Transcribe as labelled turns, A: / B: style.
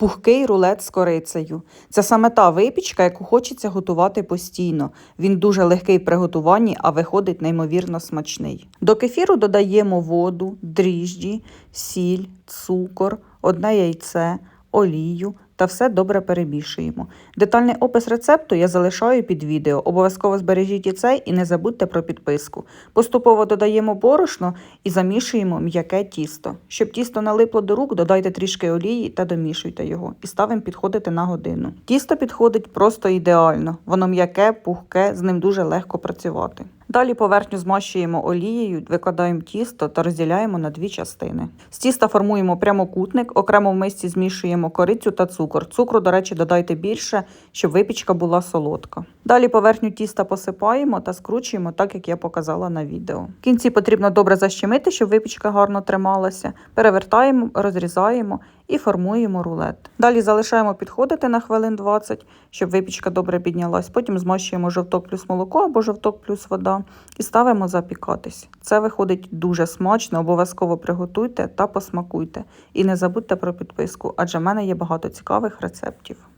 A: Пухкий рулет з корицею. Це саме та випічка, яку хочеться готувати постійно. Він дуже легкий в приготуванні, а виходить неймовірно смачний. До кефіру додаємо воду, дріжджі, сіль, цукор, одне яйце, олію та все добре перемішуємо. Детальний опис рецепту я залишаю під відео. Обов'язково збережіть і цей і не забудьте про підписку. Поступово додаємо борошно і замішуємо м'яке тісто. Щоб тісто налипло до рук, додайте трішки олії та домішуйте його. І ставимо підходити на годину. Тісто підходить просто ідеально. Воно м'яке, пухке, з ним дуже легко працювати. Далі поверхню змащуємо олією, викладаємо тісто та розділяємо на дві частини. З тіста формуємо прямокутник, окремо в мисці змішуємо корицю та цукор. Цукру, до речі, додайте більше, щоб випічка була солодка. Далі поверхню тіста посипаємо та скручуємо так, як я показала на відео. В кінці потрібно добре защемити, щоб випічка гарно трималася. Перевертаємо, розрізаємо і формуємо рулет. Далі залишаємо підходити на хвилин 20, щоб випічка добре піднялась. Потім змащуємо жовток плюс молоко або жовток плюс вода і ставимо запікатись. Це виходить дуже смачно, обов'язково приготуйте та посмакуйте. І не забудьте про підписку, адже в мене є багато цікавих рецептів.